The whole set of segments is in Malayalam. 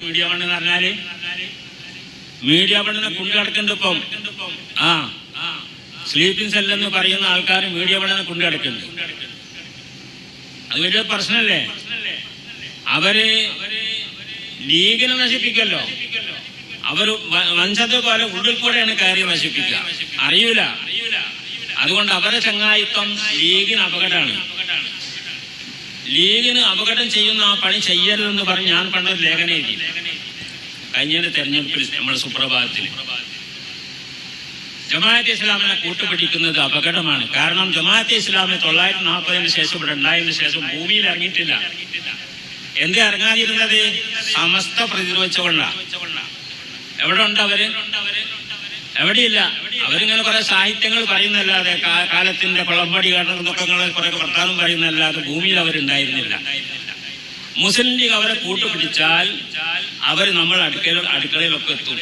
മീഡിയ എന്ന് പറഞ്ഞാൽ? മീഡിയ വണ്ണിനെ കൊണ്ടുനടക്കുന്നുണ്ട് ഇപ്പം ആ. സ്ലീപ്പിംഗ് സെൽ എന്ന് പറയുന്ന ആൾക്കാർ മീഡിയ വണ്ണിനെ കൊണ്ടുനടക്കുന്നുണ്ട് അത് വലിയ പ്രശ്നമല്ലേ അവർ ലീഗിനെ നശിപ്പിക്കല്ലോ അവർ വഞ്ചത പോലെ ഉള്ളിൽ കൂടെയാണ് കയറി നശിപ്പിക്കുക. അറിയൂല? അതുകൊണ്ട് അവരെ ചങ്ങായിത്വം ലീഗിന് അപകടമാണ്. ലീഗിന് അപകടം ചെയ്യുന്ന ആ പണി ചെയ്യരുതെന്ന് പറഞ്ഞ് ഞാൻ പണ്ടൊരു ലേഖനം എഴുതി. കഴിഞ്ഞ തെരഞ്ഞെടുപ്പിൽ നമ്മുടെ സുപ്രഭാതത്തിൽ. ജമാഅത്തെ ഇസ്ലാമിനെ കൂട്ടുപിടിക്കുന്നത് അപകടമാണ്. കാരണം ജമാഅത്തെ ഇസ്ലാമി തൊള്ളായിരത്തി നാൽപ്പതിന് ശേഷം ഇവിടെ ഉണ്ടായതിനു ശേഷം ഭൂമിയിൽ ഇറങ്ങിയിട്ടില്ല. എന്ത് ഇറങ്ങാതിരുന്നത്? സമസ്ത പ്രതിരോധിച്ചുകൊണ്ടാണ് എവിടെ ഉണ്ട് അവർ? എവിടെയില്ല. അവരിങ്ങനെ കുറെ സാഹിത്യങ്ങൾ പറയുന്നല്ലാതെ കാലത്തിന്റെ കൊളമ്പടി കടന്നൊക്കെ കുറെ വർത്താനം പറയുന്നല്ലാതെ ഭൂമിയിൽ അവരുണ്ടായിരുന്നില്ല. മുസ്ലിം ലീഗ് അവരെ കൂട്ടുപിടിച്ചാൽ അവർ നമ്മൾ അടുക്കള അടുക്കളയിലൊക്കെ എത്തും.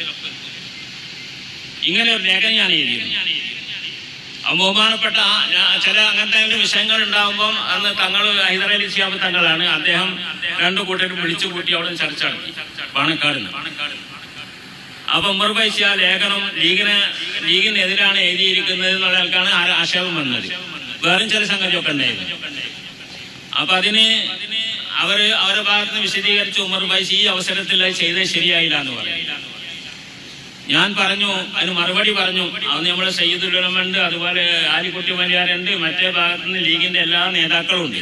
ഇങ്ങനെ ഒരു ലേഖനം ഞാൻ എഴുതിയിരുന്നു. അപ്പൊ ബഹുമാനപ്പെട്ട ചില അങ്ങനത്തെ വിഷയങ്ങൾ ഉണ്ടാകുമ്പോൾ അന്ന് തങ്ങൾ ഹൈദരാലി സിയാബ് തങ്ങളാണ്. അദ്ദേഹം രണ്ടു കൂട്ടരും വിളിച്ചു കൂട്ടി അവിടെ ചർച്ച നടത്തി. പാണക്കാട് അപ്പൊ ഉമർ പൈസ ലേഖനം ലീഗിന് ലീഗിനെതിരാണ് എഴുതിയിരിക്കുന്നത് എന്നുള്ള ആൾക്കാണ് ആക്ഷേപം വന്നത്. വേറും ചില സംഗതിയൊക്കെ ഉണ്ടായിരുന്നു. അപ്പൊ അതിന് അവർ അവരുടെ ഭാഗത്ത് വിശദീകരിച്ച് ഉമർ പൈസ ഈ അവസരത്തിൽ അത് ചെയ്തത് ശരിയായില്ല എന്ന് പറഞ്ഞു. ഞാൻ പറഞ്ഞു അതിന് മറുപടി പറഞ്ഞു അന്ന് നമ്മളെ സയ്യിദുൽ ഉലമുണ്ട് അതുപോലെ ആലിക്കുട്ടി മലയാറുണ്ട് മറ്റേ ഭാഗത്ത് നിന്ന് ലീഗിന്റെ എല്ലാ നേതാക്കളും ഉണ്ട്.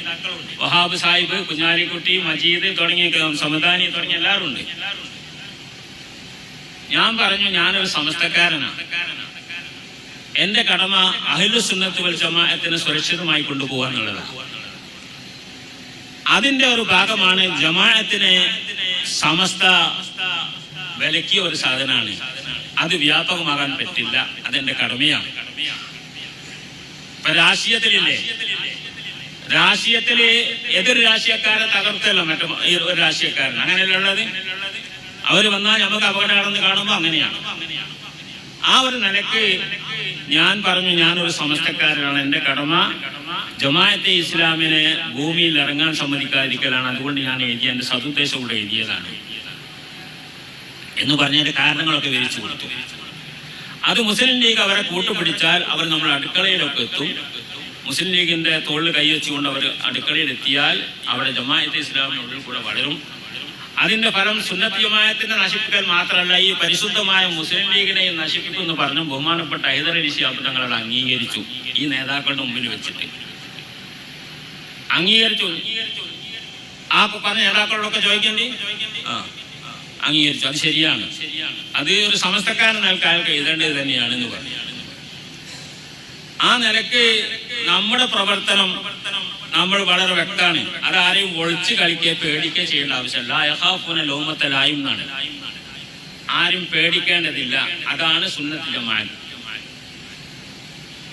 വഹാബ് സാഹിബ് കുഞ്ഞാലിക്കുട്ടി മജീദ് തുടങ്ങിയ സമദാനി തുടങ്ങിയ എല്ലാവരും ഉണ്ട്. ഞാൻ പറഞ്ഞു ഞാനൊരു സമസ്തക്കാരനാണ് എന്റെ കടമ അഹിലു സുന്നത്ത് വൽ ജമാഅത്തിനെ സുരക്ഷിതമായി കൊണ്ടുപോകുക എന്നുള്ളതാണ് അതിന്റെ ഒരു ഭാഗമാണ് ജമാഅത്തിനെ സമസ്ത വിലക്കിയ ഒരു സാധനമാണ്. അത് വ്യാപകമാകാൻ പറ്റില്ല. അതെന്റെ കടമയാണ്. രാഷ്ട്രീയത്തിലില്ലേ? രാഷ്ട്രീയത്തിൽ എതിർ രാഷ്ട്രീയക്കാരെ തകർത്തല്ലോ മറ്റു ഒരു രാഷ്ട്രീയക്കാരൻ. അങ്ങനെയല്ലേ ഉള്ളത്? അവർ വന്നാൽ നമുക്ക് അപകടമാണെന്ന് കാണുമ്പോൾ അങ്ങനെയാണ്. ആ ഒരു നിലയ്ക്ക് ഞാൻ പറഞ്ഞു ഞാനൊരു സമസ്തക്കാരനാണ്. എന്റെ കടമ ജമാഅത്തെ ഇസ്ലാമിനെ ഭൂമിയിൽ ഇറങ്ങാൻ സമ്മതിക്കാതിരിക്കലാണ്. അതുകൊണ്ട് ഞാൻ എഴുതിയ എന്റെ സതുദ്ദേശം കൂടെ എഴുതിയതാണ്. എന്ന് പറഞ്ഞതിന്റെ കാരണങ്ങളൊക്കെ വിവരിച്ചു കൊടുത്തു. അത് മുസ്ലിം ലീഗ് അവരെ കൂട്ടുപിടിച്ചാൽ അവർ നമ്മൾ അടുക്കളയിലൊക്കെ എത്തും. മുസ്ലിം ലീഗിന്റെ തോളിൽ കൈവച്ചുകൊണ്ട് അവർ അടുക്കളയിൽ എത്തിയാൽ അവിടെ ജമാഅത്തെ ഇസ്ലാമിനുള്ളിൽ കൂടെ വളരും. അതിന്റെ ഫലം സുന്നത്തിയുമായത്തിനെ നശിപ്പിക്കൽ മാത്രമല്ല ഈ പരിശുദ്ധമായ മുസ്ലിം ലീഗിനെയും നശിപ്പിക്കും എന്ന് പറഞ്ഞു ബഹുമാനപ്പെട്ട ഹൈദരലി ശിഹാബ് തങ്ങളോട് അംഗീകരിച്ചു. ഈ നേതാക്കളുടെ മുമ്പിൽ വെച്ചിട്ട്. അംഗീകരിച്ചു. ആ പറഞ്ഞ നേതാക്കളോടൊക്കെ ചോദിക്കേണ്ടി? ആ അംഗീകരിച്ചു. അത് ശരിയാണ്. അത് ഒരു സമസ്തക്കാരൻ അയാൾക്ക് എഴുതേണ്ടത് തന്നെയാണെന്ന് പറഞ്ഞു. ആ നിലയ്ക്ക് നമ്മുടെ പ്രവർത്തനം നമ്മൾ വളരെ വ്യക്തമാണ്. അതാരെയും ഒളിച്ച് കളിക്കുക പേടിക്കുക ചെയ്യേണ്ട ആവശ്യമില്ല. യഹാഫുന ലോമത്തലായും എന്നാണ്. ആരും പേടിക്കേണ്ടതില്ല. അതാണ് സുന്നത്തിന്റെ ജമാഅത്ത്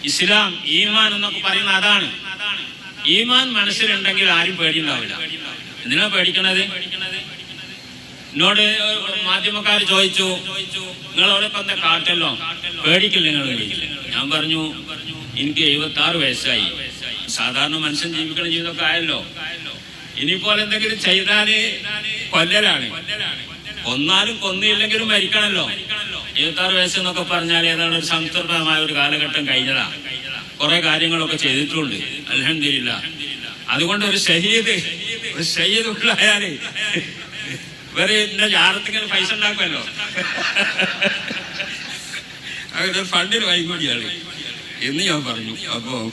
ഇസ്ലാം ഈമാൻ എന്നൊക്കെ പറയുന്ന അതാണ്. ഈമാൻ മനസ്സിലുണ്ടെങ്കിൽ ആരും പേടിയുണ്ടാവില്ല. എന്തിനാ പേടിക്കണത്? എന്നോട് മാധ്യമക്കാർ ചോദിച്ചു നിങ്ങൾ അവിടെ എന്താ കാട്ടല്ലോ? പേടിക്കില്ല നിങ്ങൾ ഞാൻ പറഞ്ഞു എനിക്ക് എഴുപത്തി ആറ് വയസ്സായി. സാധാരണ മനുഷ്യൻ ജീവിക്കുന്ന ജീവിതമൊക്കെ ആയല്ലോ. ഇനിയിപ്പോൾ എന്തെങ്കിലും ചെയ്താൽ കൊല്ലലാണ്. കൊന്നാലും കൊന്നില്ലെങ്കിലും മരിക്കണല്ലോ. എഴുപത്തി ആറ് വയസ്സ് എന്നൊക്കെ പറഞ്ഞാൽ ഏതാണ് ഒരു സംതൃപ്തമായ ഒരു കാലഘട്ടം കഴിഞ്ഞതാ. കുറെ കാര്യങ്ങളൊക്കെ ചെയ്തിട്ടുണ്ട്. അലഹന്തില്ല അതുകൊണ്ട് ഒരു ഷഹീദ് ഒരു ഷഹീദ് ഉള്ളായാലേ വേറെ എന്റെ ജാറത്തിങ്ങനെ പൈസ ഉണ്ടാക്കുമല്ലോ. അങ്ങനെ ഫണ്ടിന് വൈകൂടിയാണ് എന്ന് ഞാൻ പറഞ്ഞു. അപ്പോ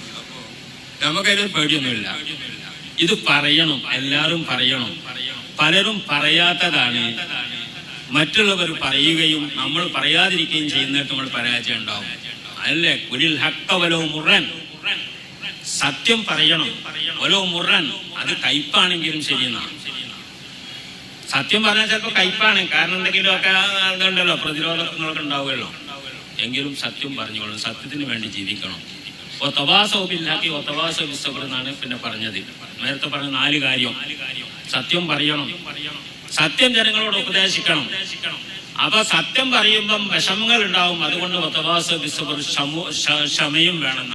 നമുക്കതിൽ പേടിയൊന്നുമില്ല. ഇത് പറയണം എല്ലാവരും പറയണം. പലരും പറയാത്തതാണ്. മറ്റുള്ളവർ പറയുകയും നമ്മൾ പറയാതിരിക്കുകയും ചെയ്യുന്നിട്ട് നമ്മൾ പരാജയം ഉണ്ടാവും. അല്ലേ കുരിൽ ഹക്കവലോ മുറൻ. സത്യം പറയണം. ഓലോ മുറൻ. അത് കയ്പാണെങ്കിലും ശരിയെന്നാണ് സത്യം പറഞ്ഞാൽ ചിലപ്പോൾ കയ്പാണ്. കാരണം എന്തെങ്കിലും ഒക്കെ ഇതുണ്ടല്ലോ പ്രതിരോധങ്ങളൊക്കെ ഉണ്ടാവുമല്ലോ. എങ്കിലും സത്യം പറഞ്ഞോളൂ സത്യത്തിന് വേണ്ടി ജീവിക്കണം. ഒത്തവാസോബില്ലാക്കി ഒത്തവാസോ വിസ്സബർ എന്നാണ് പിന്നെ പറഞ്ഞത്. നേരത്തെ പറഞ്ഞ നാല് കാര്യം. സത്യം പറയണം. സത്യം ജനങ്ങളോട് ഉപദേശിക്കണം. അപ്പൊ സത്യം പറയുമ്പം വിഷമങ്ങൾ ഉണ്ടാവും. അതുകൊണ്ട് ഒത്തവാസോ വിശ്വപ്പെടും ക്ഷമയും വേണം.